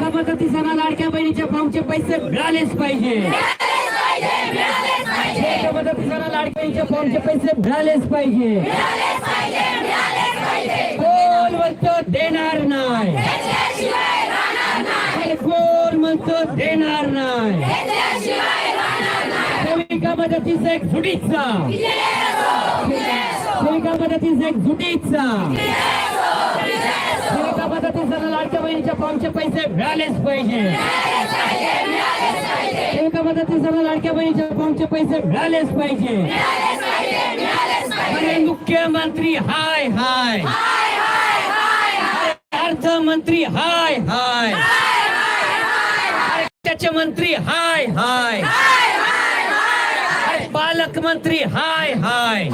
एका मदतीसाठी लाडक्या बहिणीच्या फॉर्मचे पैसे मिळालेच पाहिजे. एका मदतीसाठी लाडक्या बहिणीच्या फॉर्मचे पैसे मिळालेच पाहिजे. कोण म्हणतो देणार नाही? कोण म्हणतो देणार नाही? सेविका मदतीचा एक झुटीचा सेविका मदतीचा एक झुटीचा सेविका मदतीसाठी लाडक्या बहिणीच्या फॉर्मचे पैसे मिळालेच पाहिजे. सेविका मदतीसाठी लाडक्या बहिणीच्या फॉर्मचे पैसे मिळालेच पाहिजे. मुख्यमंत्री हाय हाय. अर्थमंत्री हाय हाय. त्याचे मंत्री हाय हाय. पालकमंत्री हाय हाय.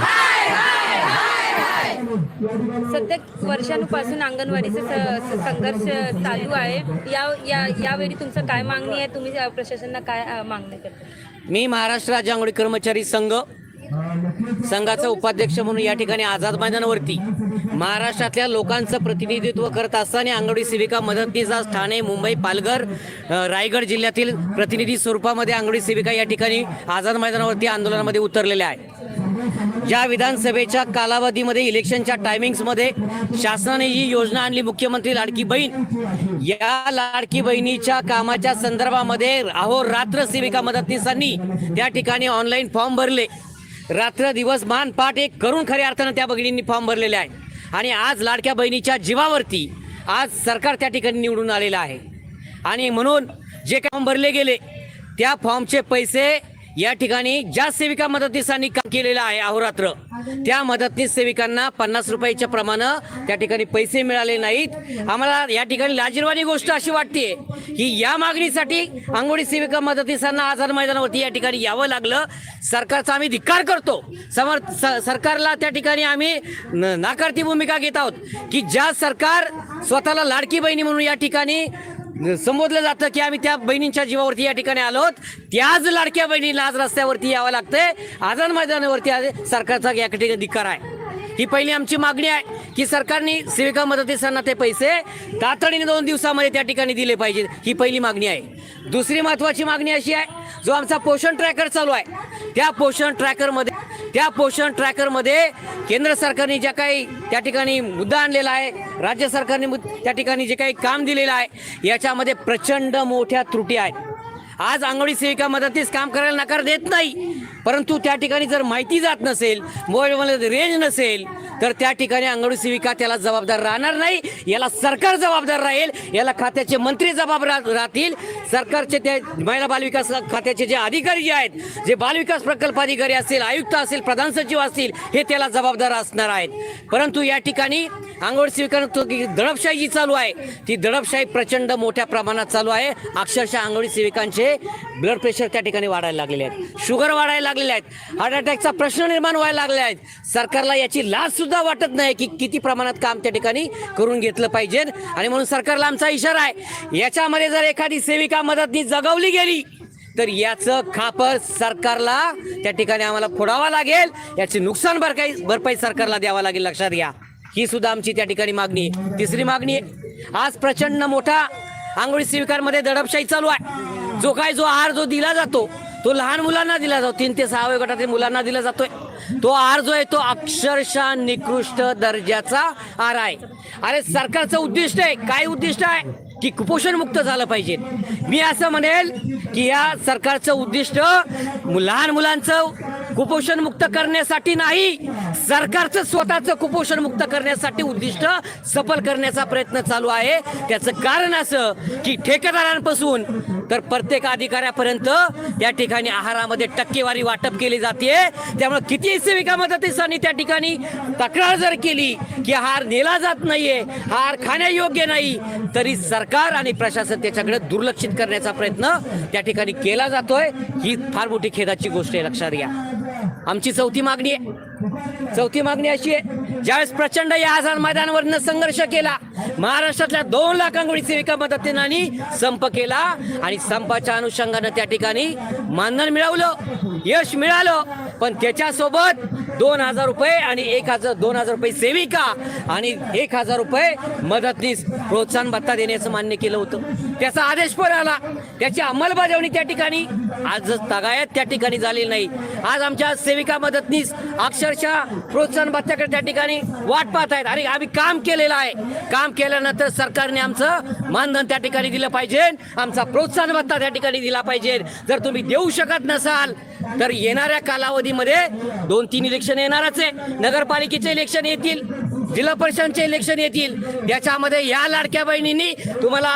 सध्या वर्षांपासून अंगणवाडीचा स- संघर्ष चालू आहे. या या यावेळी तुमचं काय मागणी आहे? तुम्ही प्रशासनाला काय मागणी करता? मी महाराष्ट्र राज्य आंघोळी कर्मचारी संघ संघाचा उपाध्यक्ष म्हणून या ठिकाणी आझाद मैदानावरती महाराष्ट्रातल्या लोकांचं प्रतिनिधित्व करत असताना आंगणवाडी सेविका मदतनीस आज ठाणे मुंबई पालघर रायगड जिल्ह्यातील प्रतिनिधी स्वरूपामध्ये आंगणवाडी सेविका या ठिकाणी आझाद मैदानावरती आंदोलनामध्ये उतरलेल्या आहेत. ज्या विधानसभेच्या कालावधीमध्ये इलेक्शनच्या टायमिंग्समध्ये शासनाने ही योजना आणली. मुख्यमंत्री लाडकी बहीण या लाडकी बहिणीच्या कामाच्या संदर्भामध्ये अहोरात्र सेविका मदतनीसांनी त्या ठिकाणी ऑनलाईन फॉर्म भरले. रात्र दिवस मान पाठ एक करून खऱ्या अर्थानं त्या भगिनींनी फॉर्म भरलेले आहे. आणि आज लाडक्या बहिणीच्या जीवावरती आज सरकार त्या ठिकाणी निवडून आलेलं आहे. आणि म्हणून जे काम भरले गेले त्या फॉर्मचे पैसे या ठिकाणी ज्या सेविका मदतनीसांनी काम केलेलं आहे अहोरात्र त्या मदतनीस सेविकांना पन्नास रुपयाच्या प्रमाणे त्या ठिकाणी पैसे मिळाले नाहीत. आम्हाला या ठिकाणी लाजीरवाणी गोष्ट अशी वाटते की या मागणीसाठी आंघोळी सेविका मदतनीसांना आझाद मैदानावरती या ठिकाणी यावं लागलं. सरकारचा आम्ही धिक्कार करतो. समर स- सरकारला त्या ठिकाणी आम्ही न- नाकारती भूमिका घेत आहोत की ज्या सरकार स्वतःला लाडकी बहिणी म्हणून या ठिकाणी संबोधलं जातं की आम्ही त्या बहिणींच्या जीवावरती या ठिकाणी आलोत. त्याच लाडक्या बहिणीला आज रस्त्यावरती यावं लागतंय. आझाद मैदानावरती आज सरकारचा या ठिकाणी अधिकार आहे. ही पहिली आमची मागणी आहे की सरकारने सेविका मदतीसांना ते पैसे तातडीने दोन दिवसामध्ये त्या ठिकाणी दिले पाहिजेत ही पहिली मागणी आहे. दुसरी महत्वाची मागणी अशी आहे जो आमचा पोषण ट्रॅकर चालू आहे त्या पोषण ट्रॅकरमध्ये त्या पोषण ट्रॅकरमध्ये केंद्र सरकारने ज्या काही त्या ठिकाणी मुद्दा आणलेला आहे राज्य सरकारने त्या ठिकाणी जे काही काम दिलेलं आहे याच्यामध्ये प्रचंड मोठ्या त्रुटी आहेत. आज आंघोळी सेविका मदतीस काम करायला नकार देत नाही. परंतु त्या ठिकाणी जर माहिती जात नसेल मोबाईलमध्ये रेंज नसेल तर त्या ठिकाणी अंगणवाडी सेविका त्याला जबाबदार राहणार नाही. याला सरकार जबाबदार राहील याला खात्याचे मंत्री जबाबदार राहतील. सरकारचे ते महिला बालविकास खात्याचे जे अधिकारी जे आहेत जे बालविकास प्रकल्प अधिकारी असतील आयुक्त असेल प्रधान सचिव असतील हे त्याला जबाबदार असणार आहेत. परंतु या ठिकाणी अंगणवाडी सेविकांना दडपशाही जी चालू आहे. ती दडपशाही प्रचंड मोठ्या प्रमाणात चालू आहे. अक्षरशः आंघोळी सेविकांचे ब्लड प्रेशर त्या ठिकाणी वाढायला लागलेले आहेत. शुगर वाढायला लागलेले आहेत. हार्ट अटॅकचा प्रश्न निर्माण व्हायला लागले आहेत. सरकारला याची लाज सुद्धा वाटत नाही की किती प्रमाणात काम त्या ठिकाणी करून घेतलं पाहिजे. आणि म्हणून सरकारला आमचा इशारा आहे. याच्यामध्ये जर एखादी सेविका मदतनी जगवली गेली तर याचं खापर सरकारला त्या ठिकाणी आम्हाला फोडावा लागेल. याची नुकसान भरपाई भरपाई सरकारला द्यावा लागेल. लक्षात घ्या. ही सुद्धा आमची त्या ठिकाणी मागणी आहे. तिसरी मागणी आहे आज प्रचंड मोठा आंघोळी स्वीकारमध्ये दडपशाही चालू आहे. जो काय जो आहार जो दिला जातो तो लहान मुलांना दिला जातो तीन ते सहा गटातील मुलांना दिला जातोय. तो आहार जो आहे तो अक्षरशः निकृष्ट दर्जाचा आहार आहे. अरे सरकारचं उद्दिष्ट आहे काय उद्दिष्ट आहे? की कुपोषण मुक्त झालं पाहिजे. मी असं म्हणेल की या सरकारचं उद्दिष्ट लहान मुलांचं कुपोषण मुक्त करण्यासाठी नाही सरकारचं स्वतःचं कुपोषण मुक्त करण्यासाठी उद्दिष्ट सफल करण्याचा प्रयत्न चालू आहे. त्याचं कारण असं की ठेकेदारांपासून तर प्रत्येक अधिकाऱ्यापर्यंत या ठिकाणी आहारामध्ये टक्केवारी वाटप केली जाते. त्यामुळे किती सेविका मदतीसांनी त्या ठिकाणी तक्रार जर केली की हार नेला जात नाहीये हार खाण्यायोग्य नाही तरी सरकार आणि प्रशासन त्याच्याकडे दुर्लक्षित करण्याचा प्रयत्न त्या ठिकाणी केला जातोय. ही फार मोठी खेदाची गोष्ट आहे लक्षात घ्या. आमची चौथी मागणी आहे. चौथी मागणी अशी आहे ज्यावेळेस प्रचंड या आझाद मैदानावरनं संघर्ष केला महाराष्ट्रातल्या दोन लाख सेविका मदतीनानी संप केला आणि संपाच्या अनुषंगानं त्या ठिकाणी मानधन मिळवलं यश मिळालं. पण त्याच्यासोबत दोन हजार रुपये आणि एक हजार दोन हजार रुपये सेविका आणि एक हजार रुपये मदतनीस प्रोत्साहन भत्ता देण्याचं मान्य केलं होतं. त्याचा आदेश पण आला. त्याची अंमलबजावणी त्या ठिकाणी आज तगायत त्या ठिकाणी झालेली नाही. आज आमच्या सेविका मदतनीस अक्षरशः प्रोत्साहन भत्त्याकडे त्या ठिकाणी वाट पाहत आहेत. आणि आम्ही काम केलेलं आहे. काम केल्यानंतर सरकारने आमचं मानधन त्या ठिकाणी दिलं पाहिजे. आमचा प्रोत्साहन भत्ता त्या ठिकाणी दिला पाहिजे. जर तुम्ही देऊ शकत नसाल तर येणाऱ्या कालावधीमध्ये दोन तीन इलेक्शन येणारच आहे. नगरपालिकेचे इलेक्शन येतील. जिल्हा परिषदचे इलेक्शन येतील. याच्यामध्ये या लाडक्या बहिणींनी तुम्हाला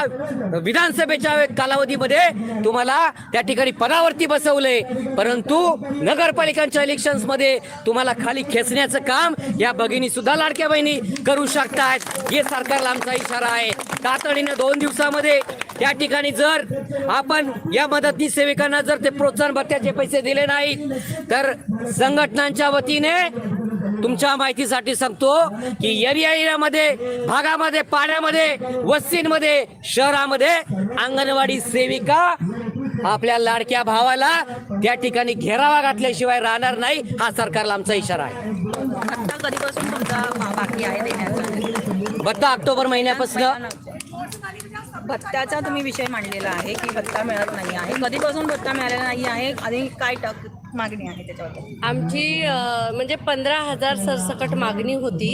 विधानसभेच्या कालावधीमध्ये तुम्हाला त्या ठिकाणी पदावरती बसवले परंतु नगरपालिकांच्या इलेक्शन्समध्ये तुम्हाला खाली खेचण्याचं काम या भगिनी सुद्धा लाडक्या बहिणी करू शकतात. हे सरकारला आमचा इशारा आहे. तातडीनं दोन दिवसामध्ये त्या ठिकाणी जर आपण या मदती सेविकांना जर ते प्रोत्साहन भत्त्याचे पैसे दिले नाहीत तर संघटनांच्या वतीने तुमच्या माहितीसाठी सांगतो की एरिया एरियामध्ये भागामध्ये पाड्यामध्ये वस्तींमध्ये शहरामध्ये अंगणवाडी सेविका आपल्या लाडक्या भावाला त्या ठिकाणी घेरावा घातल्याशिवाय राहणार नाही हा सरकारला आमचा इशारा आहे. आता कधीपासून तुमचा बा- बाकी आहे देण्याचा? भत्ता ऑक्टोबर महिन्यापासून. भत्त्याचा तुम्ही विषय मांडलेला आहे की भत्ता मिळत नाही आहे. कधीपासून भत्ता मिळालेला नाही आहे आणि काय टक मागणी आहे त्याच्याबद्दल? आमची म्हणजे पंधरा हजार सरसकट मागणी होती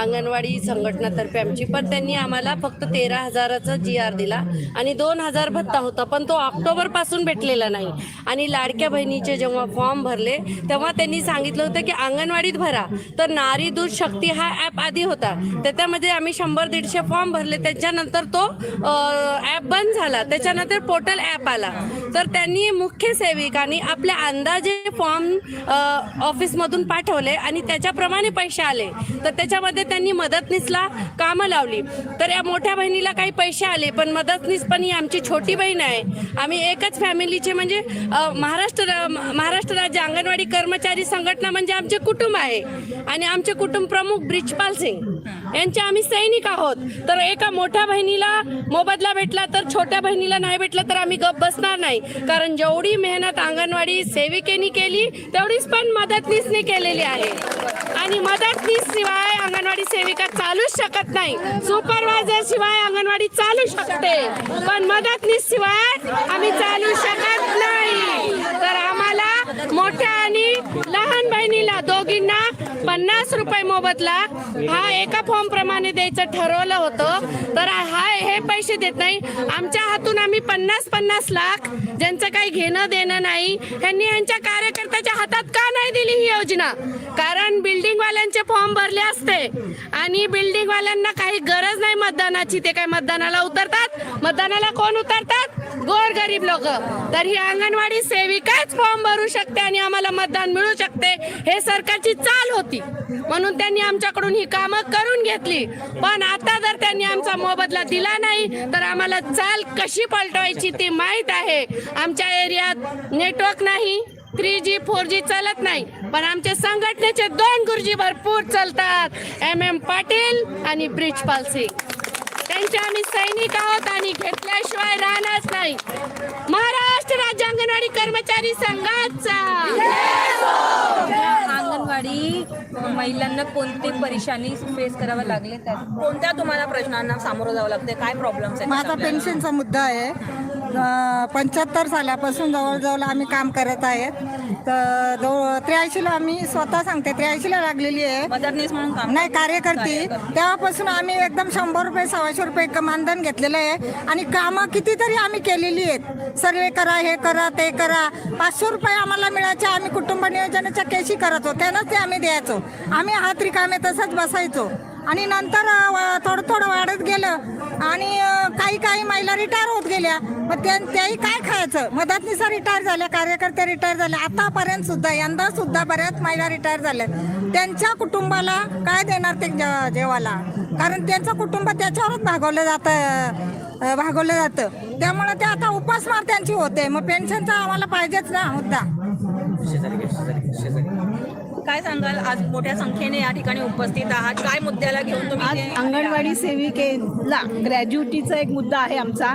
अंगणवाडी संघटनातर्फे आमची. पण त्यांनी आम्हाला फक्त तेरा हजाराचा जी आर दिला आणि दोन हजार भत्ता होता पण तो ऑक्टोबरपासून भेटलेला नाही. आणि लाडक्या बहिणीचे जेव्हा फॉर्म भरले तेव्हा त्यांनी सांगितलं होतं की अंगणवाडीत भरा. तर नारी दूध शक्ती हा ॲप आधी होता. त्याच्यामध्ये आम्ही शंभर दीडशे फॉर्म भरले त्याच्यानंतर तो ॲप बंद झाला. त्याच्यानंतर पोर्टल ॲप आला. तर त्यांनी मुख्य सेविकांनी आपल्या अंदाजे फॉर्म ऑफिसमधून uh, पाठवले आणि त्याच्याप्रमाणे पैसे आले. तर त्याच्यामध्ये त्यांनी मदतनीसला कामं लावली. तर या मोठ्या बहिणीला काही पैसे आले पण मदतनीस पण ही आमची छोटी बहीण आहे. आम्ही एकच फॅमिलीचे म्हणजे महाराष्ट्र महाराष्ट्र राज्य अंगणवाडी कर्मचारी संघटना म्हणजे आमचे कुटुंब आहे. आणि आमचे कुटुंब प्रमुख ब्रिजपाल सिंग. यांचे आम्ही सैनिक आहोत. तर एका मोठ्या बहिणीला मोबदला भेटला तर छोट्या बहिणीला नाही भेटला तर आम्ही गप बसणार नाही. कारण जेवढी मेहनत अंगणवाडी सेविकेने केली तेवढीच पण मदतनीसने केलेली आहे. आणि मदतनीस शिवाय अंगणवाडी सेविका चालूच शकत नाही. सुपरवायझर शिवाय अंगणवाडी चालू शकते. पण मदतनीस शिवाय आम्ही चालू शकत नाही. मोठ्या आणि लहान बहिणीला दोघींना पन्नास रुपये मोबदला. हा एका फॉर्म प्रमाणे द्यायचं ठरवलं होतं. तर हा हे पैसे देत नाही. आमच्या हातून आम्ही पन्नास पन्नास लाख ज्यांचं काही घेणं देणं नाही ह्यांनी यांच्या कार्यकर्त्याच्या हातात का नाही दिली ही योजना? कारण बिल्डिंग वाल्यांचे फॉर्म भरले असते. आणि बिल्डिंग वाल्यांना काही गरज नाही मतदानाची. ते काय मतदानाला उतरतात? मतदानाला कोण उतरतात? गोर गरीब लोक. तर ही अंगणवाडी सेविकाच फॉर्म भरू शकते आणि आम्हाला मतदान मिळू शकते. हे सरकारची चाल होती. म्हणून त्यांनी आमच्याकडून ही कामं करून घेतली. पण आता जर त्यांनी आमचा मोबदला दिला नाही तर आम्हाला चाल कशी पलटवायची ती माहीत आहे. आमच्या एरियात नेटवर्क नाही थ्री जी फोर जी चालत नाही. पण आमचे संघटनेचे दोन गुरुजी भरपूर चालतात. एम एम पाटील आणि ब्रिजपाल सिंग. त्यांचे आम्ही सैनिक आहोत आणि घेतल्याशिवाय राहणारच नाही. महाराष्ट्र राज्य अंगणवाडी कर्मचारी संघाचा. अंगणवाडी महिलांना कोणते परेशानी फेस करावं लागले? त्या कोणत्या तुम्हाला प्रश्नांना सामोरं जावं लागते काय प्रॉब्लेम्स आहेत? माझा पेन्शनचा मुद्दा आहे. पंच्याहत्तर सालापासून जवळजवळ आम्ही काम करत आहेत. तर जवळ त्र्याऐंशीला आम्ही स्वतः सांगते त्र्याऐंशीला लागलेली आहे. मदतनीस म्हणून काम नाही कार्यकर्ती. तेव्हापासून आम्ही एकदम शंभर रुपये सव्वाशे रुपये मानधन घेतलेलं आहे. आणि कामं कितीतरी आम्ही केलेली आहेत. सर्वे करा हे करा ते करा. पाचशे रुपये आम्हाला मिळायचे आम्ही कुटुंब नियोजनाच्या केशी करत होतो. त्यानंच ते आम्ही द्यायचो. आम्ही हात रिकामे तसंच बसायचो. आणि नंतर व- थोडं थोडं वाढत गेलं. आणि काही काही महिला रिटायर होत गेल्या. मग त्या त्याही काय खायचं? मदतनीसा रिटायर झाल्या कार्यकर्ते रिटायर झाले. आतापर्यंत सुद्धा यंदा सुद्धा बऱ्याच महिला रिटायर झाल्या. त्यांच्या कुटुंबाला काय देणार ते जेवाला कारण त्यांचं कुटुंब त्याच्यावरच भागवलं जातं भागवलं जातं. त्यामुळे ते आता उपासमार त्यांची होते. मग पेन्शनचा आम्हाला पाहिजेच ना मुद्दा काय सांगाल? आज मोठ्या संख्येने या ठिकाणी उपस्थित आहात. काय मुद्द्याला घेऊन तुम्ही आज इथे? अंगणवाडी सेविकेला ग्रॅज्युटीचा एक मुद्दा आहे आमचा.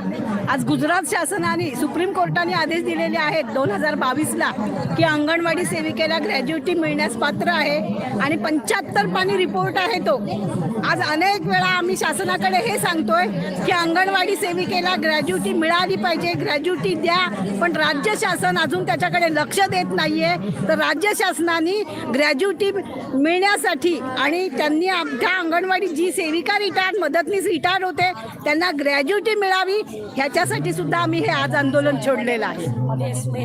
आज गुजरात शासनाने सुप्रीम कोर्टाने आदेश दिलेले आहेत दोन हजार बावीसला की अंगणवाडी सेविकेला ग्रॅज्युटी मिळण्यास पात्र आहे आणि पंच्याहत्तर पाणी रिपोर्ट आहे तो. आज अनेक वेळा आम्ही शासनाकडे हे सांगतोय की अंगणवाडी सेविकेला ग्रॅज्युटी मिळाली पाहिजे ग्रॅज्युटी द्या. पण राज्य शासन अजून त्याच्याकडे लक्ष देत नाहीये. तर राज्य शासनाने ग्रॅज्युटी मिळण्यासाठी आणि त्यांनी आमच्या अंगणवाडी जी सेविका रिटायर्ड मदतनीस रिटायर्ड होते त्यांना ग्रॅज्युटी मिळावी ह्याच्यासाठी सुद्धा आम्ही हे आज आंदोलन छोडलेलं आहे.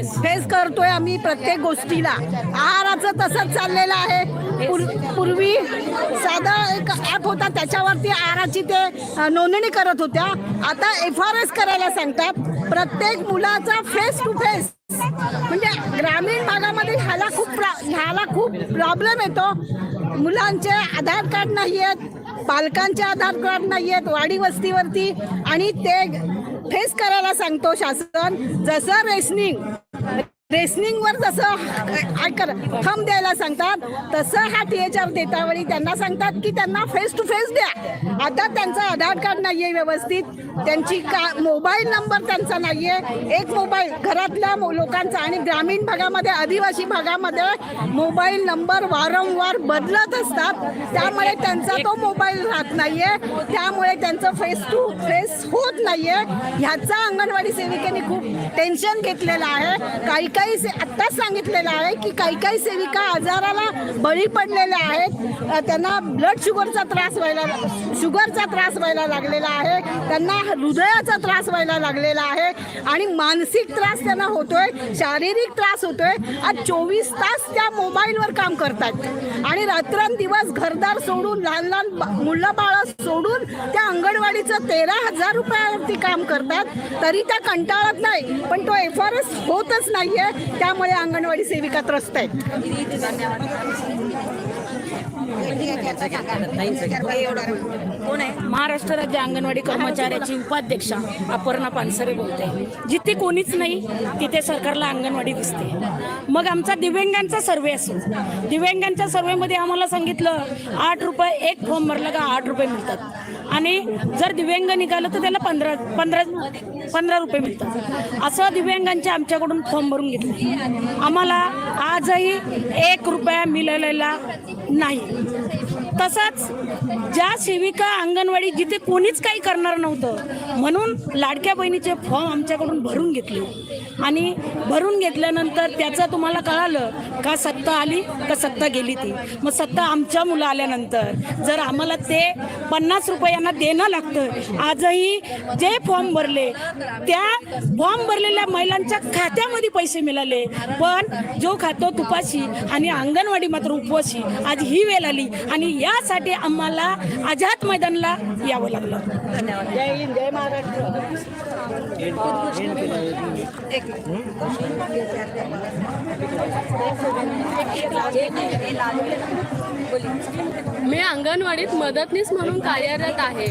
फेस करतोय आम्ही प्रत्येक गोष्टीला. आहाराचं तसंच चाललेलं आहे. पूर- पूर्वी साधा एक ॲप होता त्याच्यावरती आहाराची ते नोंदणी करत होत्या. आता एफ आर एस करायला सांगतात. प्रत्येक मुलाचा फेस टू फेस म्हणजे ग्रामीण भागामध्ये ह्याला खूप प्रा- ह्याला खूप प्रॉब्लेम येतो. मुलांचे आधार कार्ड नाही आहेत पालकांचे आधार कार्ड नाही आहेत वाडी वस्तीवरती आणि ते फेस करायला सांगतो शासन. जसं रेशनिंग रेसनिंगवर जसं थंब द्यायला सांगतात तसं हा टी एच आर देतावेळी त्यांना सांगतात की त्यांना फेस टू फेस द्या. आता त्यांचं आधार कार्ड नाही आहे व्यवस्थित त्यांची का मोबाईल नंबर त्यांचा नाही आहे एक मोबाईल घरातल्या लोकांचा आणि ग्रामीण भागामध्ये आदिवासी भागामध्ये मोबाईल नंबर वारंवार बदलत असतात. त्यामुळे त्यांचा तो मोबाईल राहत नाही आहे त्यामुळे त्यांचं फेस टू फेस होत नाही आहे ह्याचा अंगणवाडी सेविकेने खूप टेन्शन घेतलेलं आहे. काही काही से आत्ताच सांगितलेलं आहे की काही काही सेविका आजाराला बळी पडलेल्या आहेत. त्यांना ब्लड शुगरचा त्रास व्हायला शुगरचा त्रास व्हायला लागलेला आहे. त्यांना हृदयाचा त्रास व्हायला लागलेला आहे. आणि मानसिक त्रास त्यांना होतोय शारीरिक त्रास होतोय. आज चोवीस तास त्या मोबाईलवर काम करतात आणि रात्रंदिवस घरदार सोडून लहान लहान मुलं बाळं सोडून त्या अंगणवाडीचं तेरा हजार रुपयावरती काम करतात. तरी त्या कंटाळत नाही. पण तो एफ आर एस होतच नाहीये. त्यामुळे अंगणवाडी सेविका त्रस्त आहेत. कोण आहे महाराष्ट्र राज्य अंगणवाडी कर्मचाऱ्याची उपाध्यक्षा अपर्णा पानसरे बोलते. जिथे कोणीच नाही तिथे सरकारला अंगणवाडी दिसते. मग आमचा दिव्यांगांचा सर्वे असो दिव्यांगांच्या सर्वेमध्ये आम्हाला सांगितलं आठ रुपये एक फॉर्म भरला का आठ रुपये मिळतात. आणि जर दिव्यांग निघालं तर त्याला पंधरा पंधरा पंधरा रुपये मिळतात. असं दिव्यांगांचे आमच्याकडून फॉर्म भरून घेतले. आम्हाला आजही एक रुपया मिळालेला नाही. तसंच ज्या सेविका अंगणवाडी जिथे कोणीच काही करणार नव्हतं म्हणून लाडक्या बहिणीचे फॉर्म आमच्याकडून भरून घेतले. आणि भरून घेतल्यानंतर त्याचं तुम्हाला कळालं का सत्ता आली का सत्ता गेली ती. मग सत्ता आमच्या मुलं आल्यानंतर जर आम्हाला ते पन्नास रुपयांना देणं लागतं आजही जे फॉर्म भरले त्या फॉर्म भरलेल्या महिलांच्या खात्यामध्ये पैसे मिळाले. पण जो खातो तुपाशी आणि अंगणवाडी मात्र उपवाशी आज ही वेळ आली आणि यासाठी आम्हाला आझाद मैदानला यावं लागलं. जय हिंद जय महाराष्ट्र मी अंगणवाडीत मदतनीस म्हणून कार्यरत आहे.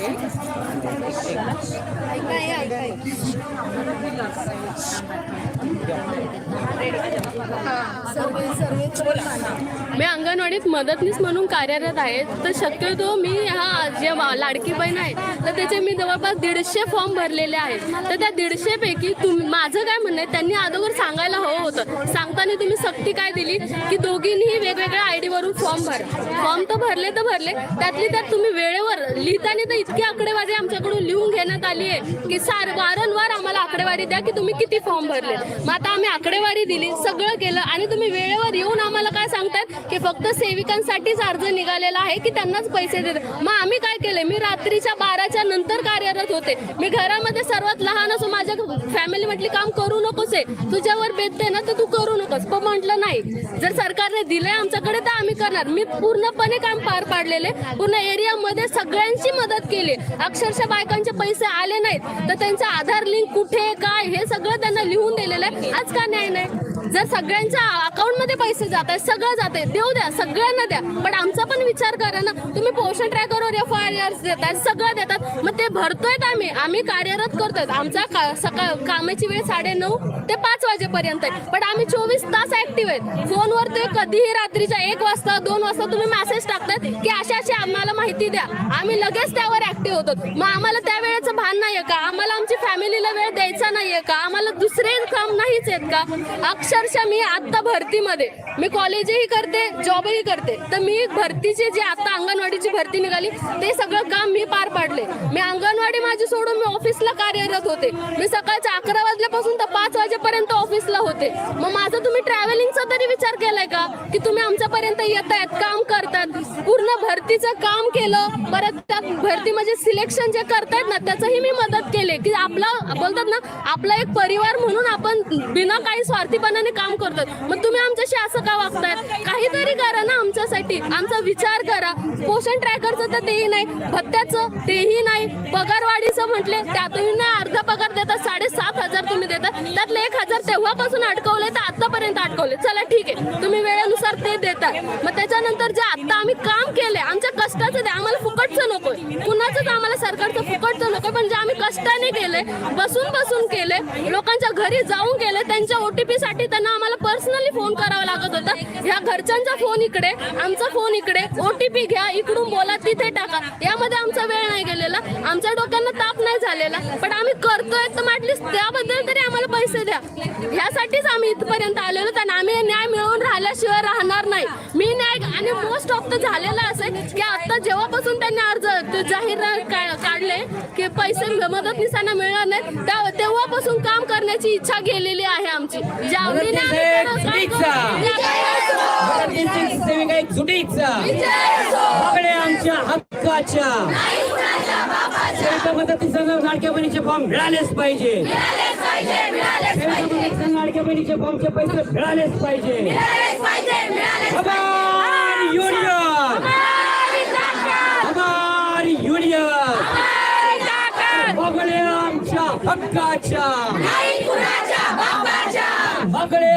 मी अंगणवाडीत मदतनीस म्हणून कार्यरत आहे. तर शक्यतो मी हा जे लाडकी बहीण आहे तर त्याचे मी जवळपास दीडशे फॉर्म भरलेले आहेत. तर त्या दीडशे पैकी माझं काय म्हणणं आहे त्यांनी अगोदर सांगायला हवं होतं. सांगताना तुम्ही सक्ती काय दिली की दोघींनीही वेगवेगळ्या आय डीवरून फॉर्म भर. फॉर्म तर भरले तर भरले त्यातली त्यात तुम्ही वेळेवर लिहिताना तर इतकी आकडेवारी आमच्याकडून लिहून घेण्यात आली आहे की सार वारंवार आम्हाला आकडेवारी द्या की तुम्ही किती फॉर्म भरले मग आता आम्ही आकडेवारी दिली सगळं केलं आणि तुम्ही वेळेवर येऊन आम्हाला काय सांगतायत? की फक्त सेविकांसाठीच अर्ज निघालेला आहे की त्यांनाच पैसे देत मग आम्ही काय केले? मी रात्रीच्या बाराच्या नंतर कार्यरत होते. मी घरामध्ये सर्वात लहान असो माझ्या फॅमिली म्हटली काम करू नकोस आहे तुझ्यावर बेतते ना तर तू करू नकोस. पण म्हटलं नाही. जर सरकारने दिलंय आमच्याकडे तर आम्ही करणार. मी पूर्णपणे काम पार पाडलेले पूर्ण एरियामध्ये सगळ्यांची मदत केली. अक्षरशः बायकांचे पैसे आले नाहीत. तर त्यांचा आधार लिंक कुठे काय हे सगळं त्यांना लिहून दिलेलं आहे. आज का न्याय नाही? जर सगळ्यांच्या अकाउंटमध्ये पैसे जात आहेत सगळं जात आहे देऊ द्या सगळ्यांना द्या. पण आमचा पण विचार करा ना तुम्ही पोषण ट्रॅकरवर एफ आय आर देतात सगळं देतात मग ते भरतोय आम्ही? आम्ही कार्यरत करतोय. आमचा का- सकाळ कामाची वेळ साडे नऊ ते पाच वाजेपर्यंत आहे. पण आम्ही चोवीस तास ऍक्टिव्ह आहेत. फोनवर ते कधीही रात्रीच्या एक वाजता दोन वाजता तुम्ही मेसेज टाकतात की अशा अशी आम्हाला माहिती द्या. आम्ही लगेच त्यावर ऍक्टिव्ह होतो. मग आम्हाला त्या वेळेचं भान नाही का? आम्हाला आमची फॅमिलीला वेळ नाही नाहीये का? आम्हाला दुसरे काम नाहीच आहेत का? अक्षरशः मी आता भरतीमध्ये मी कॉलेजही करते जॉबही करते. तर मी भरतीची जी आता अंगणवाडीची भरती निघाली ते सगळं काम मी पार पाडले. मी अंगणवाडी माझी सोडून मी ऑफिसला कार्यरत होते. मी सकाळच्या अकरा वाजल्यापासून तर पाच वाजेपर्यंत ऑफिसला होते. मग माझं तुम्ही ट्रॅव्हलिंगचा तरी विचार केलाय का? की तुम्ही आमच्यापर्यंत येत आहेत काम करतात. पूर्ण भरतीचं काम केलं परत त्या भरती म्हणजे सिलेक्शन जे करतायत ना त्याचंही मी मदत केली. की आपला बोलतात ना आपला एक परिवार म्हणून आपण बिना काही स्वार्थीपणाने काम करतो मग तुम्ही आमच्याशी असं का वागतायत? काहीतरी करा ना आमच्यासाठी. आमचा विचार करा. पोषण ट्रॅकरचं तर तेही नाही भत्त्याचं तेही नाही. पगारवाढीचं म्हटले त्यातही नाही अर्धा पगार देतात साडेसात हजार तुम्ही देतात. त्यातले एक हजार तेव्हापासून अटकवले तर आतापर्यंत अटकवले चला ठीक आहे. तुम्ही वेळेनुसार ते देतात मग त्याच्यानंतर जे आता आम्ही काम केले आमच्या कष्टाचं द्या आम्हाला फुकटचं नकोय. कुणाचंच आम्हाला सरकारचं फुकटचं नकोय पण जे आम्ही कष्टाने केले बसून बसून केले लोकांच्या घरी जाऊन केले त्यांच्या ओटीपी साठी त्यांना आम्हाला पर्सनली फोन करा. घरच्यांचा फोन इकडे आमचा फोन इकडे. ओटीपी घ्या इकडून बोला तिथे टाका. यामध्ये आमचा वेळ नाही गेलेला. आमच्या डोक्यांना ताप नाही झालेला. पण आम्ही करतोय तर म्हटलीस त्याबद्दल तरी आम्हाला पैसे द्या. ह्यासाठीच आम्ही इथपर्यंत आलेलो तर आम्ही न्याय मिळवून राहिल्याशिवाय राहणार नाही. मी न्याय आणि मोस्ट ऑफ तर झालेलं असेल की आता जेव्हापासून त्यांनी अर्ज जाहीर काढले की पैसे मदतनीसांना मिळणार नाही तेव्हापासून काम करण्याची इच्छा गेलेली आहे आमची. ज्या जुडीचा सगळ्या आमच्या हक्काच्या. शेत मदती संघ लाडक्या बहिणीचे फॉर्म मिळालेच पाहिजे. लाडक्या बहिणीचे फॉर्मचे पैसे मिळालेच पाहिजे. युनियन. हमारी युनियन. बगळे आमच्या हक्काच्या. बगळे